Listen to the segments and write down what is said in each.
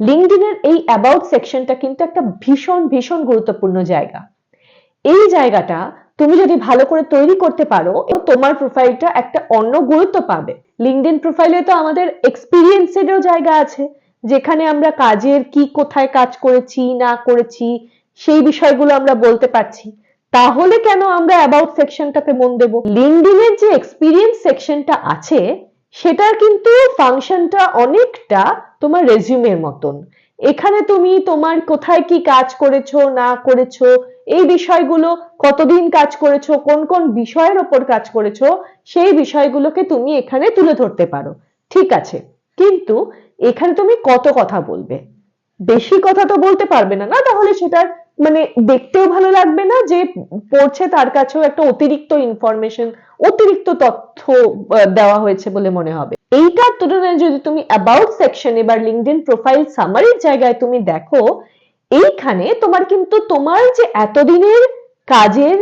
লিঙ্কডিনের এই অ্যাবাউট সেকশনটা কিন্তু একটা ভীষণ ভীষণ গুরুত্বপূর্ণ জায়গা। এই জায়গাটা তুমি যদি ভালো করে তৈরি করতে পারো তোমার প্রোফাইলটা একটা অন্য গুরুত্ব পাবে। লিঙ্কডিন প্রোফাইলে তো আমাদের এক্সপিরিয়েন্সেরও জায়গা আছে, যেখানে আমরা কাজের কি কোথায় কাজ করেছি, না করেছি, সেই বিষয়গুলো আমরা বলতে পারছি। তাহলে কেন আমরা অ্যাবাউট সেকশনটাতে মন দেব? লিঙ্কডিনের যে এক্সপিরিয়েন্স সেকশনটা আছে, সেটার কিন্তু ফাংশনটা অনেকটা তোমার রেজিউমের মতন। এখানে তুমি তোমার কোথায় কি কাজ করেছ, না করেছ, এই বিষয়গুলো কতদিন কাজ করেছ, কোন কোন বিষয়ের ওপর কাজ করেছ, সেই বিষয়গুলোকে তুমি এখানে তুলে ধরতে পারো। ঠিক আছে। কিন্তু এখানে তুমি কত কথা বলবে? বেশি কথা তো বলতে পারবে না না? তাহলে সেটার মানে দেখতেও ভালো লাগবে না যে পড়ছে তার কাছেও একটা অতিরিক্ত ইনফরমেশন অতিরিক্ত তথ্য দেওয়া হয়েছে বলে মনে হবে। এইটার তুলনায় যদি তুমি অ্যাবাউট সেকশন এবার লিঙ্কডইন প্রোফাইল সামারির জায়গায় তুমি দেখো, এইখানে তোমার কিন্তু তোমার যে এতদিনের কাজের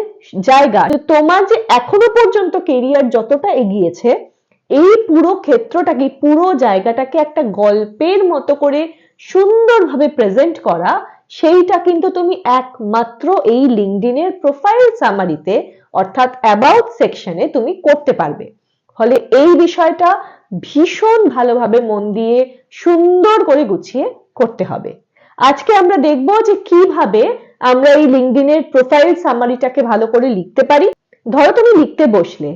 জায়গা তোমার যে এখনও পর্যন্ত কেরিয়ার যতটা এগিয়েছে, এই পুরো ক্ষেত্রটাকে, পুরো জায়গাটাকে একটা গল্পের মতো করে সুন্দরভাবে প্রেজেন্ট করা, সেইটা কিন্তু তুমি একমাত্র এই লিঙ্কডিনের প্রোফাইল সামারিতে অর্থাৎ অ্যাবাউট সেকশনে তুমি করতে পারবে। ফলে এই বিষয়টা ভীষণ ভালোভাবে মন দিয়ে সুন্দর করে গুছিয়ে করতে হবে। আজকে আমরা দেখব যে কীভাবে আমরা এই লিঙ্কডিনের প্রোফাইল সামারিটাকে ভালো করে লিখতে পারি। ধরো তুমি লিখতে বসলে,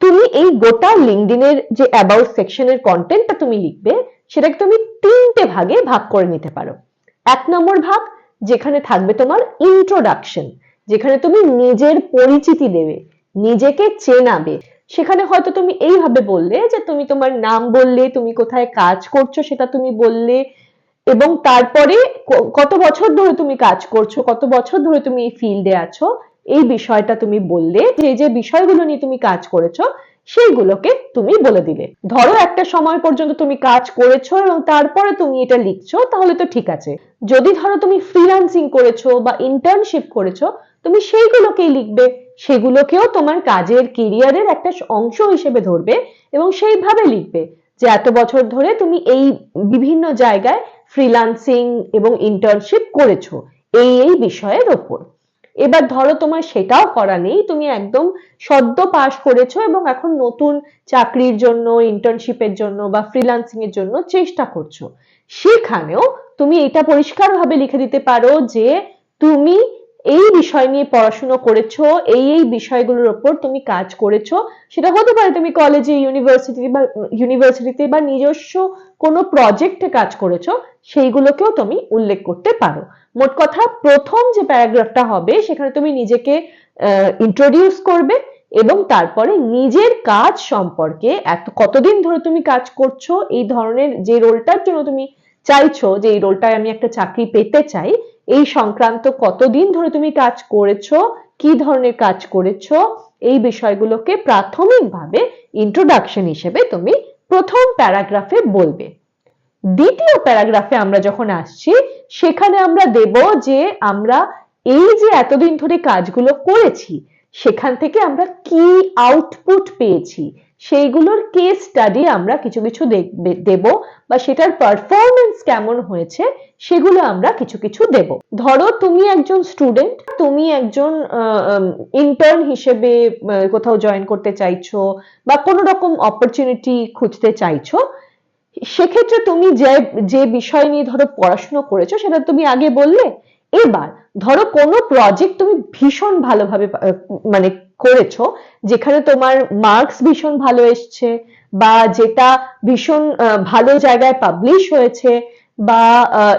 তুমি এই গোটা লিঙ্কডিনের যে অ্যাবাউট সেকশনের কন্টেন্টটা তুমি লিখবে, সেটাকে তুমি তিনটে ভাগে ভাগ করে নিতে পারো। এক নম্বর ভাগ, যেখানে থাকবে তোমার ইন্ট্রোডাকশন যেখানে তুমি নিজের পরিচিতি দেবে, নিজেকে চেনাবে সেখানে হয়তো তুমি এইভাবে বললে যে তুমি তোমার নাম বললে, তুমি কোথায় কাজ করছ সেটা তুমি বললে এবং তারপরে কত বছর ধরে তুমি কাজ করছ, কত বছর ধরে তুমি এই ফিল্ডে আছো, এই বিষয়টা তুমি বললে, যে যে বিষয়গুলো নিয়ে তুমি কাজ করেছ, সেইগুলোকে তুমি বলে দিলে। ধরো একটা সময় পর্যন্ত তুমি কাজ করেছ এবং তারপরে তুমি এটা লিখছো, তাহলে তো ঠিক আছে। যদি ধরো তুমি ফ্রিল্যান্সিং করেছ বা ইন্টার্নশিপ করেছ, তুমি সেইগুলোকেই লিখবে। সেগুলোকেও তোমার কাজের কেরিয়ারের একটা অংশ হিসেবে ধরবে এবং সেইভাবে লিখবে যে এত বছর ধরে তুমি এই বিভিন্ন জায়গায় ফ্রিল্যান্সিং এবং ইন্টার্নশিপ করেছ এই এই বিষয়ের ওপর। এবার ধরো তোমার সেটাও করা নেই, তুমি একদম সদ্য পাশ করেছ এবং এখন নতুন চাকরির জন্য ইন্টার্নশিপের জন্য বা ফ্রিল্যান্সিং এর জন্য চেষ্টা করছ। সেখানেও তুমি এটা পরিষ্কারভাবে লিখে দিতে পারো যে তুমি এই বিষয় নিয়ে পড়াশুনো করেছ, এই এই বিষয়গুলোর ওপর তুমি কাজ করেছ, সেটা হতে পারে তুমি কলেজে ইউনিভার্সিটি বা ইউনিভার্সিটিতে বা নিজস্ব কোনো প্রজেক্টে কাজ করেছ, সেইগুলোকেও তুমি উল্লেখ করতে পারো। মোট কথা, প্রথম যে প্যারাগ্রাফটা হবে, সেখানে তুমি নিজেকে ইন্ট্রোডিউস করবে এবং তারপরে নিজের কাজ সম্পর্কে এত, কতদিন ধরে তুমি কাজ করছ, এই ধরনের যে রোলটার জন্য তুমি চাইছো, যে এই রোলটায় আমি একটা চাকরি পেতে চাই এই সংক্রান্ত কতদিন ধরে তুমি কাজ করেছ, কি ধরনের কাজ করেছ, এই বিষয়গুলোকে প্রাথমিকভাবে ইন্ট্রোডাকশন হিসেবে তুমি প্রথম প্যারাগ্রাফে বলবে। দ্বিতীয় প্যারাগ্রাফে আমরা যখন আসছি, সেখানে আমরা দেব যে আমরা এই যে এতদিন ধরে কাজগুলো করেছি, সেখান থেকে আমরা কি আউটপুট পেয়েছি সেইগুলোর কেস স্টাডি আমরা কিছু কিছু দেব বা সেটার পারফরমেন্স কেমন হয়েছে সেগুলো আমরা কিছু কিছু দেব। ধরো তুমি একজন স্টুডেন্ট তুমি একজন ইন্টার্ন হিসেবে কোথাও জয়েন করতে চাইছো বা কোনো রকম অপরচুনিটি খুঁজতে চাইছো, সেক্ষেত্রে তুমি যে যে বিষয় নিয়ে ধরো পড়াশোনা করেছ সেটা তুমি আগে বললে, এবার ধরো কোনো প্রজেক্ট তুমি ভীষণ ভালোভাবে মানে করেছ, যেখানে তোমার মার্কস ভীষণ ভালো এসছে বা যেটা ভীষণ ভালো জায়গায় পাবলিশ হয়েছে বা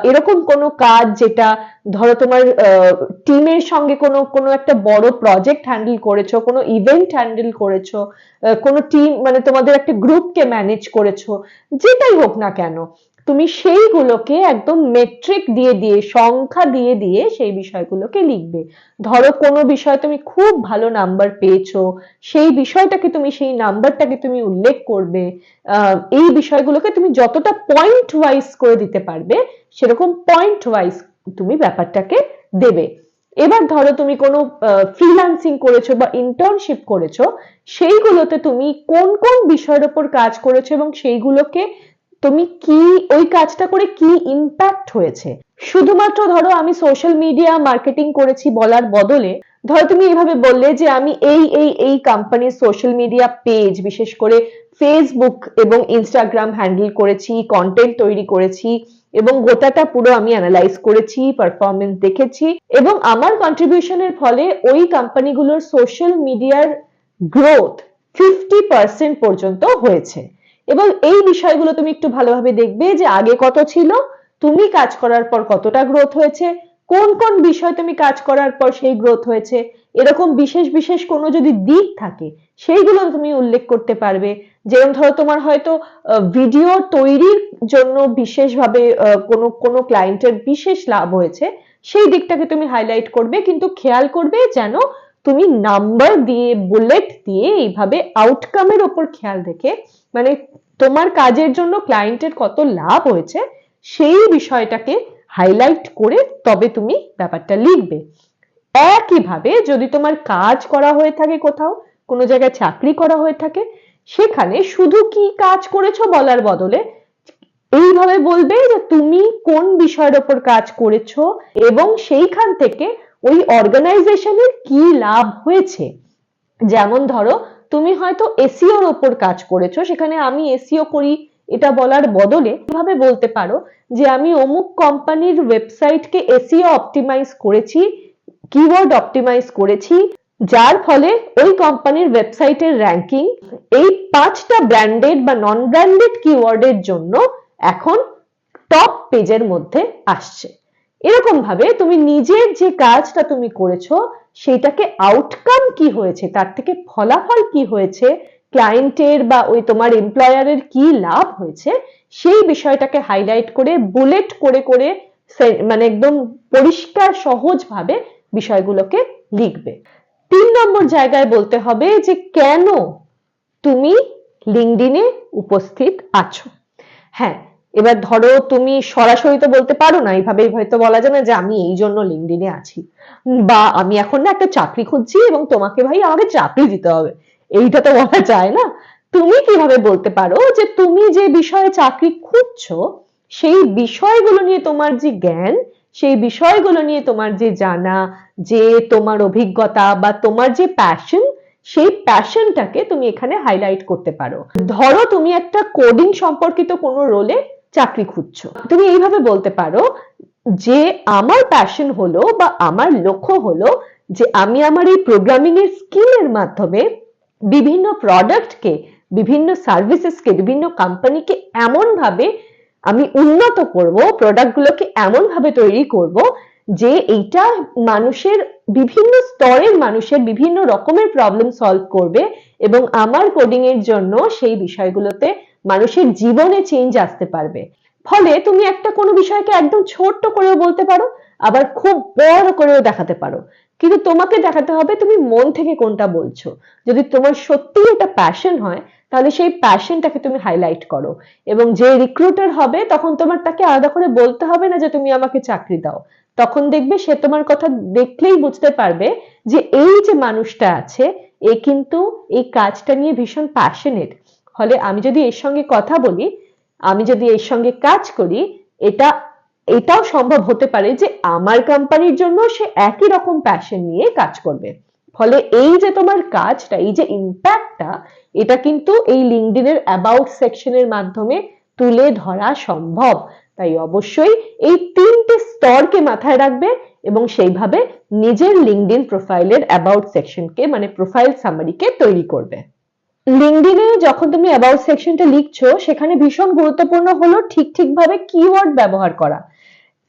এরকম কোনো কাজ যেটা ধরো তোমার টিমের সঙ্গে কোনো কোনো একটা বড় প্রজেক্ট হ্যান্ডেল করেছ, কোনো ইভেন্ট হ্যান্ডেল করেছ কোনো টিম মানে তোমাদের একটা গ্রুপকে ম্যানেজ করেছ, যেটাই হোক না কেন তুমি সেইগুলোকে একদম মেট্রিক দিয়ে দিয়ে, সংখ্যা দিয়ে দিয়ে সেই বিষয়গুলোকে লিখবে। ধরো কোনো বিষয়ে তুমি খুব ভালো নাম্বার পেয়েছ, সেই বিষয়টাকে তুমি, সেই নাম্বারটাকে তুমি উল্লেখ করবে এই বিষয়গুলোকে তুমি যতটা পয়েন্ট ওয়াইজ করে দিতে পারবে, সেরকম পয়েন্ট ওয়াইজ তুমি ব্যাপারটাকে দেবে। এবার ধরো তুমি কোনো ফ্রিল্যান্সিং করেছ বা ইন্টার্নশিপ করেছ, সেইগুলোতে তুমি কোন কোন বিষয়ের উপর কাজ করেছ এবং সেইগুলোকে তুমি কি, ওই কাজটা করে কি ইম্প্যাক্ট হয়েছে? শুধুমাত্র ধরো আমি সোশ্যাল মিডিয়া মার্কেটিং করেছি বলার বদলে, ধরো তুমি এইভাবে বললে যে আমি এই এই এই কোম্পানির সোশ্যাল মিডিয়া পেজ বিশেষ করে ফেসবুক এবং ইনস্টাগ্রাম হ্যান্ডেল করেছি কন্টেন্ট তৈরি করেছি এবং গোটাটা পুরো আমি অ্যানালাইজ করেছি পারফরমেন্স দেখেছি এবং আমার কন্ট্রিবিউশনের ফলে ওই কোম্পানিগুলোর সোশ্যাল মিডিয়ার গ্রোথ ফিফটি পার্সেন্ট পর্যন্ত হয়েছে। এবং এই বিষয়গুলো তুমি একটু ভালোভাবে দেখবে যে আগে কত ছিল, তুমি কাজ করার পর কতটা গ্রোথ হয়েছে, কোন কোন বিষয় তুমি কাজ করার পর সেই গ্রোথ হয়েছে, এরকম বিশেষ বিশেষ কোনো যদি দিক থাকে, সেইগুলো তুমি উল্লেখ করতে পারবে। যেরকম ধরো তোমার হয়তো ভিডিও তৈরির জন্য বিশেষভাবে কোনো কোনো ক্লায়েন্টের বিশেষ লাভ হয়েছে, সেই দিকটাকে তুমি হাইলাইট করবে, কিন্তু খেয়াল করবে যেন তুমি নাম্বার দিয়ে বুলেট দিয়ে এইভাবে আউটকামের ওপর খেয়াল রেখে মানে তোমার কাজের জন্য ক্লায়েন্টের কত লাভ হয়েছে, সেই বিষয়টাকে হাইলাইট করে তবে তুমি ব্যাপারটা লিখবে। একইভাবে যদি তোমার কাজ করা হয়ে থাকে কোথাও, কোনো জায়গায় চাকরি করা হয়ে থাকে, সেখানে শুধু কি কাজ করেছ বলার বদলে এইভাবে বলবে যে তুমি কোন বিষয়ের ওপর কাজ করেছ এবং সেইখান থেকে ওই অর্গানাইজেশনের কি লাভ হয়েছে? যেমন ধরো, তুমি হয়তো এসিওর ওপর কাজ করেছ, সেখানে আমি এসিও করি এটা বলার বদলে কীভাবে বলতে পারো যে আমি অমুক কোম্পানির ওয়েবসাইটকে এসিও অপটিমাইজ করেছি কিওয়ার্ড অপটিমাইজ করেছি, যার ফলে ওই কোম্পানির ওয়েবসাইটের র্যাঙ্কিং এই পাঁচটা ব্র্যান্ডেড বা নন ব্র্যান্ডেড কিওয়ার্ডের জন্য এখন টপ পেজের মধ্যে আসছে। এরকম ভাবে তুমি নিজের যে কাজটা তুমি করেছ সেটাকে আউটকাম কি হয়েছে? তার থেকে ফলাফল কি হয়েছে? ক্লায়েন্টের বা ওই তোমার এমপ্লয়ারের কি লাভ হয়েছে? সেই বিষয়টাকে হাইলাইট করে বুলেট করে করে মানে একদম পরিষ্কার সহজভাবে বিষয়গুলোকে লিখবে। তিন নম্বর জায়গায় বলতে হবে যে কেন তুমি লিঙ্কডিনে উপস্থিত আছো? হ্যাঁ এবার ধরো তুমি সরাসরি তো বলতে পারো না এইভাবে হয়তো বলা না যে আমি এই জন্য লিঙ্কডিনে আছি। বা আমি এখন না একটা চাকরি খুঁজছি এবং তোমাকে ভাই আমাকে চাকরি দিতে হবে। এইটা তো বলা যায় না। তুমি কীভাবে বলতে পারো যে তুমি যে বিষয়ে চাকরি খুঁজছো, সেই বিষয়গুলো নিয়ে তোমার যে জ্ঞান, সেই বিষয়গুলো নিয়ে তোমার যে জানা, যে তোমার অভিজ্ঞতা বা তোমার যে প্যাশন সেই প্যাশনটাকে তুমি এখানে হাইলাইট করতে পারো। ধরো তুমি একটা কোডিং সম্পর্কিত কোনো রোলে চাকরি খুঁজছো। তুমি এইভাবে বলতে পারো যে আমার প্যাশন হলো বা আমার লক্ষ্য হলো যে আমি আমার এই প্রোগ্রামিং এর স্কিলের মাধ্যমে বিভিন্ন প্রোডাক্টকে বিভিন্ন সার্ভিসেসকে বিভিন্ন কোম্পানিকে এমন ভাবে আমি উন্নত করব প্রোডাক্টগুলোকে এমন ভাবে তৈরি করব যে এইটা মানুষের বিভিন্ন স্তরের মানুষের বিভিন্ন রকমের প্রবলেম সলভ করবে এবং আমার কোডিং এর জন্য সেই বিষয়গুলোতে মানুষের জীবনে চেঞ্জ আসতে পারবে। ফলে তুমি একটা কোনো বিষয়কে একদম ছোট্ট করেও বলতে পারো, আবার খুব বড় করেও দেখাতে পারো। কিন্তু তোমাকে দেখাতে হবে তুমি মন থেকে কোনটা বলছো। যদি তোমার সত্যি এটা প্যাশন হয়, তাহলে সেই প্যাশনটাকে তুমি হাইলাইট করো। এবং যে রিক্রুটার হবে, তখন তোমার তাকে আলাদা করে বলতে হবে না যে তুমি আমাকে চাকরি দাও। তখন দেখবে সে তোমার কথা দেখলেই বুঝতে পারবে যে এই যে মানুষটা আছে, এ কিন্তু এই কাজটা নিয়ে ভীষণ প্যাশনেট ফলে আমি যদি এর সঙ্গে কথা বলি, আমি যদি এর সঙ্গে কাজ করি, এটা, এটাও সম্ভব হতে পারে যে আমার কোম্পানির জন্য সে একই রকম প্যাশন নিয়ে কাজ করবে। ফলে এই যে তোমার কাজটা, এই যে ইম্প্যাক্টটা এটা কিন্তু এই লিঙ্কডিনের অ্যাবাউট সেকশনের মাধ্যমে তুলে ধরা সম্ভব। তাই অবশ্যই এই তিনটে স্তরকে মাথায় রাখবে এবং সেইভাবে নিজের লিঙ্কডিন প্রোফাইলের অ্যাবাউট সেকশনকে মানে প্রোফাইল সামারিকে তৈরি করবে। লিঙ্কডিনে যখন তুমি অ্যাবাউট সেকশনটা লিখছো, সেখানে ভীষণ গুরুত্বপূর্ণ হলো ঠিক ঠিকভাবে কিওয়ার্ড ব্যবহার করা।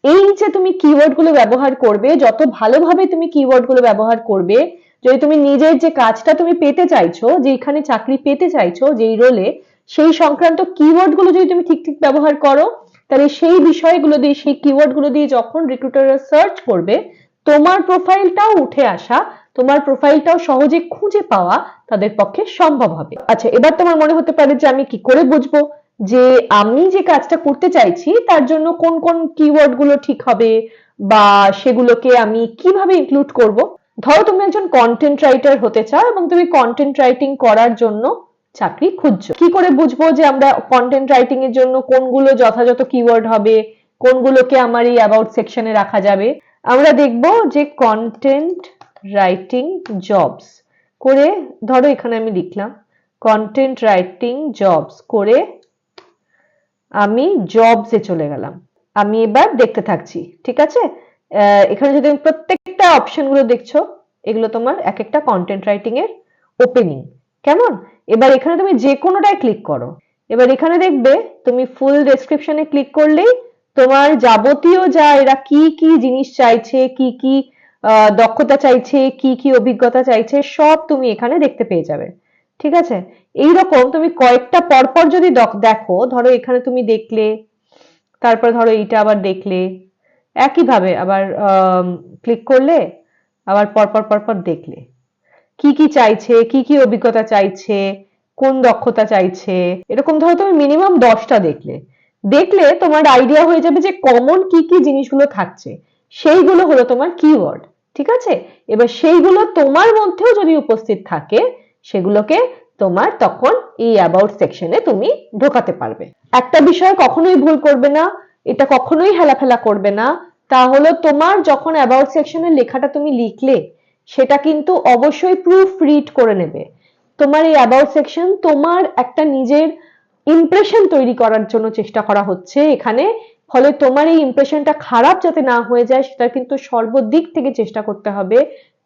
এই যে তুমি কিওয়ার্ডগুলো ব্যবহার করবে, যত ভালোভাবে তুমি কিওয়ার্ডগুলো ব্যবহার করবে, যদি তুমি নিজের যে কাজটা তুমি পেতে চাইছো যে এখানে চাকরি পেতে চাইছো, যেই রোলে সেই সংক্রান্ত কিওয়ার্ডগুলো যদি তুমি ঠিক ঠিক ব্যবহার করো, তাহলে সেই বিষয়গুলো দিয়ে, সেই কিওয়ার্ডগুলো দিয়ে যখন রিক্রুটাররা সার্চ করবে, তোমার প্রোফাইলটাও উঠে আসা তোমার প্রোফাইলটাও সহজে খুঁজে পাওয়া তাদের পক্ষে সম্ভব হবে। আচ্ছা এবার তোমার মনে হতে পারে যে আমি কি করে বুঝব যে আমি যে কাজটা করতে চাইছি, তার জন্য কোন কোন কিওয়ার্ডগুলো ঠিক হবে বা সেগুলোকে আমি কীভাবে ইনক্লুড করব? ধরো তুমি একজন কন্টেন্ট রাইটার হতে চাও এবং তুমি কন্টেন্ট রাইটিং করার জন্য চাকরি খুঁজছো। কি করে বুঝব যে আমরা কন্টেন্ট রাইটিং এর জন্য কোনগুলো যথাযথ কিওয়ার্ড হবে, কোনগুলোকে আমার এই অ্যাবাউট সেকশনে রাখা যাবে? আমরা দেখব যে কন্টেন্ট রাইটিং জবস করে, ধরো এখানে আমি লিখলাম কন্টেন্ট রাইটিং জবস করে আমি জবসে চলে গেলাম। আমি এবার দেখতে থাকছি, ঠিক আছে? এখানে যদি প্রত্যেকটা অপশনগুলো দেখছ, এগুলো তোমার এক একটা কন্টেন্ট রাইটিং এর ওপেনিং কেমন? এবার এখানে তুমি যে কোনোটায় ক্লিক করো। এবার এখানে দেখবে, তুমি ফুল ডেসক্রিপশনে ক্লিক করলেই তোমার যাবতীয় যা এরা কি কি জিনিস চাইছে, কি কি দক্ষতা চাইছে, কি কি অভিজ্ঞতা চাইছে, সব তুমি এখানে দেখতে পেয়ে যাবে। ঠিক আছে? এইরকম তুমি কয়েকটা পরপর যদি দেখো, ধরো এখানে তুমি দেখলে, তারপর ধরো এইটা আবার দেখলে, একইভাবে আবার ক্লিক করলে, আবার পরপর পরপর দেখলে। কি কি চাইছে, কি কি অভিজ্ঞতা চাইছে, কোন দক্ষতা চাইছে, এরকম ধরো তুমি মিনিমাম দশটা দেখলে। দেখলে তোমার আইডিয়া হয়ে যাবে যে কমন কি কি জিনিসগুলো থাকছে, সেইগুলো হলো তোমার কিওয়ার্ড ঠিক আছে? এবার সেইগুলো তোমার মধ্যেও যদি উপস্থিত থাকে, সেগুলোকে তোমার তখন এই অ্যাবাউট সেকশনে তুমি ঢোকাতে পারবে। একটা বিষয় কখনোই ভুল করবে না, এটা কখনোই হেলাফেলা করবে না। তা হলো তোমার যখন অ্যাবাউট সেকশনের লেখাটা তুমি লিখলে, সেটা কিন্তু অবশ্যই প্রুফ রিড করে নেবে। তোমার এই অ্যাবাউট সেকশন তোমার একটা নিজের ইমপ্রেশন তৈরি করার জন্য চেষ্টা করা হচ্ছে। এখানে ফলে তোমার এই ইমপ্রেশনটা খারাপ যাতে না হয়ে যায়, সেটা কিন্তু সর্বদিক থেকে চেষ্টা করতে হবে।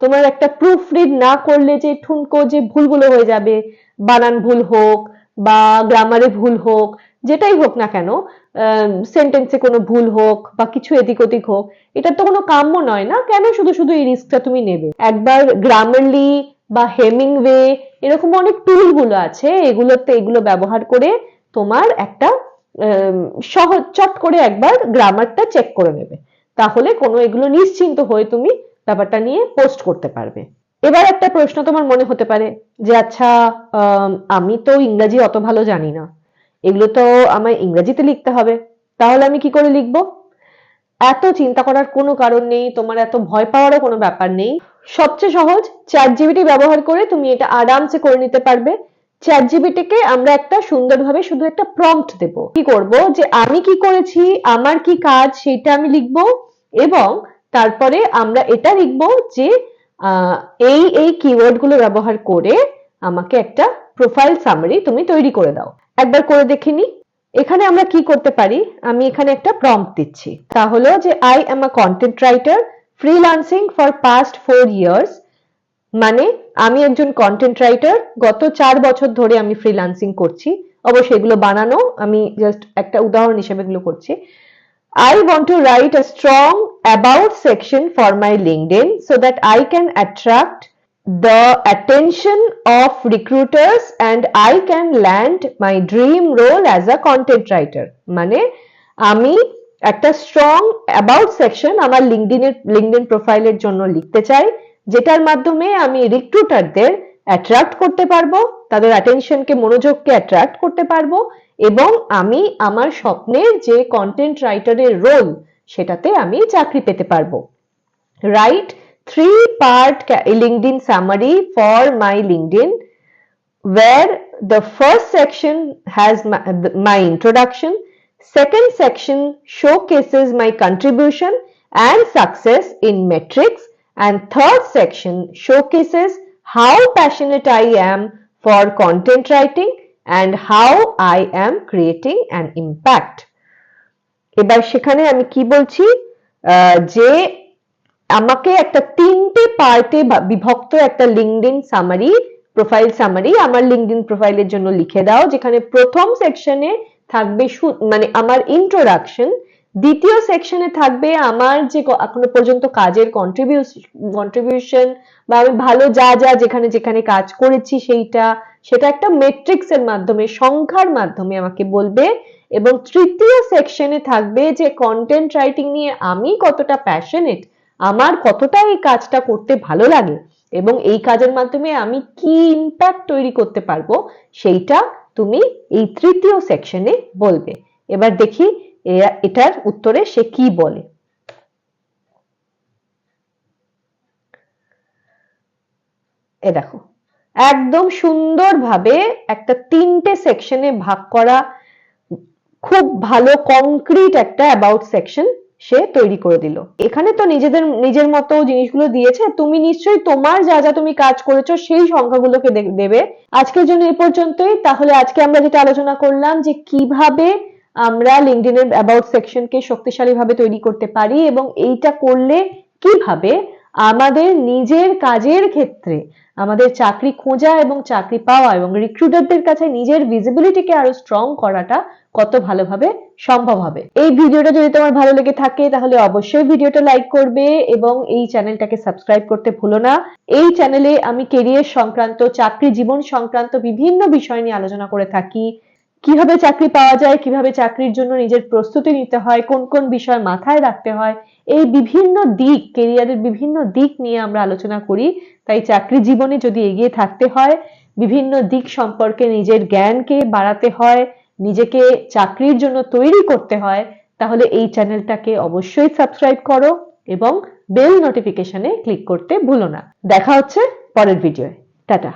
তোমার একটা প্রুফ রিড না করলে যে ঠুনকো যে ভুলগুলো হয়ে যাবে, বানান ভুল হোক বা গ্রামারে ভুল হোক, যেটাই হোক না কেন সেন্টেন্সে কোনো ভুল হোক বা কিছু এদিক ওদিক হোক, এটা তো কোনো কাম্য নয় না? কেন শুধু শুধু এই রিস্কটা তুমি নেবে? একবার গ্রামারলি বা হেমিং ওয়ে এরকম অনেক টুলগুলো আছে, এগুলোতে এগুলো ব্যবহার করে তোমার একটা সহজ চট করে একবার গ্রামারটা চেক করে নেবে। তাহলে কোনো এগুলো নিশ্চিন্ত হয়ে তুমি ব্যাপারটা নিয়ে পোস্ট করতে পারবে। এবার একটা প্রশ্ন তোমার মনে হতে পারে যে আচ্ছা আম, তো ইংরাজি অত ভালো জানি না। এগুলো তো আমায় ইংরেজিতে লিখতে হবে। তাহলে আমি কি করে লিখব? এত চিন্তা করার কোনো কারণ নেই তোমার এত ভয় পাওয়ারও কোনো ব্যাপার নেই। সবচেয়ে সহজ চ্যাট জিবিটি ব্যবহার করে তুমি এটা আরামসে করে নিতে পারবে। চ্যাট জিবিটিকে আমরা একটা সুন্দরভাবে শুধু একটা প্রম্পট দেব। কি করব? যে আমি কি করেছি? আমার কি কাজ? সেটা আমি লিখব এবং তারপরে আমরা এটা লিখব যে এই এই কিওয়ার্ডগুলো ব্যবহার করে আমাকে একটা প্রোফাইল সামারি তুমি তৈরি করে দাও। একবার করে দেখে নি। এখানে আমরা কি করতে পারি? আমি এখানে একটা প্রম্পট দিচ্ছি। তা হলো যে I am a content writer freelancing for past four years মানে আমি একজন কন্টেন্ট রাইটার গত চার বছর ধরে আমি ফ্রিলান্সিং করছি। অবশ্যই এগুলো বানানো, আমি জাস্ট একটা উদাহরণ হিসেবে এগুলো করছি। I want to write a strong about section for my LinkedIn so that I can attract the attention of recruiters and I can land my dream role as a content writer মানে আমি একটা strong about section আমার লিঙ্কডিনের LinkedIn প্রোফাইলের জন্য লিখতে চাই। যেটার মাধ্যমে আমি রিক্রুটারদের অ্যাট্রাক্ট করতে পারব তাদের অ্যাটেনশনকে মনোযোগকে অ্যাট্রাক্ট করতে পারব এবং আমি আমার স্বপ্নের যে কন্টেন্ট রাইটারের রোল সেটাতে আমি চাকরি পেতে পারব। Write three part LinkedIn summary for my LinkedIn where the first section has my, my introduction, second section showcases my contribution and success in metrics, and third section showcases how passionate I am for content writing and how I am creating an impact. এবার সেখানে আমি কি বলছি যে আমাকে একটা তিনটে পার্টে বিভক্ত একটা লিঙ্কডিন সামারি প্রোফাইল সামারি আমার লিঙ্কডিন প্রোফাইলের জন্য লিখে দাও, যেখানে প্রথম সেকশনে থাকবে মানে আমার ইন্ট্রোডাকশন দ্বিতীয় সেকশনে থাকবে আমার যে এখনও পর্যন্ত কাজের কন্ট্রিবিউশন বা আমি ভালো যা যা যেখানে যেখানে কাজ করেছি সেইটা, সেটা একটা মেট্রিক্স এর মাধ্যমে, সংখ্যার মাধ্যমে আমাকে বলবে। এবং তৃতীয় সেকশনে থাকবে যে কন্টেন্ট রাইটিং নিয়ে আমি কতটা প্যাশনেট আমার কতটা এই কাজটা করতে ভালো লাগে এবং এই কাজের মাধ্যমে আমি কি ইম্প্যাক্ট তৈরি করতে পারব, সেইটা তুমি এই তৃতীয় সেকশনে বলবে। এবার দেখি এটার উত্তরে সে কি বলে? এ দেখো, একদম সুন্দরভাবে একটা তিনটে সেকশনে ভাগ করা খুব ভালো কংক্রিট একটা অ্যাবাউট সেকশন সে তৈরি করে দিল। এখানে তো নিজেদের, নিজের মতো জিনিসগুলো দিয়েছে, তুমি নিশ্চয়ই তোমার যা যা তুমি কাজ করেছ সেই সংখ্যাগুলোকে দেবে। আজকের জন্য এই পর্যন্তই, তাহলে আজকে আমরা যেটা আলোচনা করলাম যে কীভাবে আমরা লিঙ্কডিনের অ্যাবাউট সেকশনকে শক্তিশালী ভাবে তৈরি করতে পারি এবং এইটা করলে কীভাবে আমাদের নিজের কাজের ক্ষেত্রে আমাদের চাকরি খোঁজা এবং চাকরি পাওয়া এবং রিক্রুটারদের কাছে নিজের ভিজিবিলিটিকে আরও স্ট্রং করাটা কত ভালোভাবে সম্ভব হবে। এই ভিডিওটা যদি তোমার ভালো লেগে থাকে, তাহলে অবশ্যই ভিডিওটা লাইক করবে এবং এই চ্যানেলটাকে সাবস্ক্রাইব করতে ভুলো না। এই চ্যানেলে আমি কেরিয়ার সংক্রান্ত, চাকরি জীবন সংক্রান্ত বিভিন্ন বিষয় নিয়ে আলোচনা করে থাকি। কীভাবে চাকরি পাওয়া যায়, কীভাবে চাকরির জন্য নিজের প্রস্তুতি নিতে হয়, কোন কোন বিষয় মাথায় রাখতে হয়, এই বিভিন্ন দিক কেরিয়ারের বিভিন্ন দিক নিয়ে আমরা আলোচনা করি। তাই চাকরি জীবনে যদি এগিয়ে থাকতে হয়, বিভিন্ন দিক সম্পর্কে নিজের জ্ঞানকে বাড়াতে হয়, নিজেকে চাকরির জন্য তৈরি করতে হয়, তাহলে এই চ্যানেলটাকে অবশ্যই সাবস্ক্রাইব করো এবং বেল নোটিফিকেশনে ক্লিক করতে ভুলো না। দেখা হচ্ছে পরের ভিডিওয়ে। টাটা।